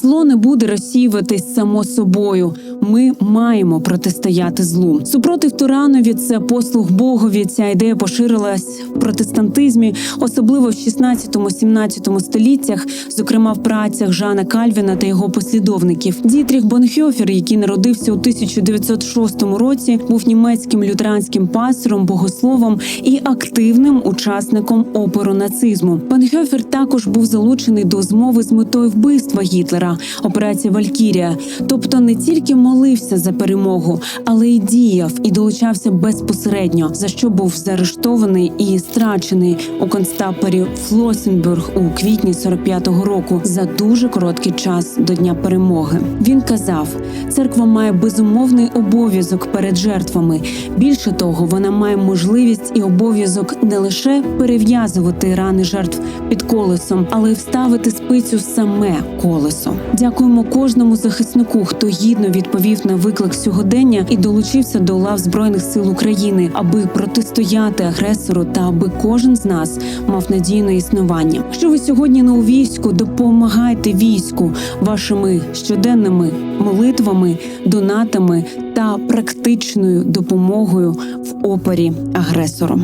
Зло не буде розсіюватись само собою. Ми маємо протистояти злу. Супротив Туранові це послуг Богові. Ця ідея поширилась в протестантизмі, особливо в 16-17 століттях, зокрема в працях Жана Кальвіна та його послідовників. Дітріх Бонхьофер, який народився у 1906 році, був німецьким лютеранським пастором, богословом і активним учасником опору нацизму. Бонхьофер також був залучений до змови з метою вбивства Гітлера, операція Валькірія. Тобто не тільки молився за перемогу, але й діяв і долучався безпосередньо, за що був заарештований і страчений у концтаборі Флосенбург у квітні 45-го року за дуже короткий час до дня перемоги. Він казав: церква має безумовний обов'язок перед жертвами. Більше того, вона має можливість і обов'язок не лише перев'язувати рани жертв під колесом, але й вставити спицю саме колесо. Дякуємо кожному захиснику, хто гідно відповів на виклик сьогодення і долучився до лав збройних сил України, аби протистояти агресору та аби кожен з нас мав надію на існування. Якщо ви сьогодні не у війську, допомагайте війську вашими щоденними молитвами, донатами та практичною допомогою в опорі агресору.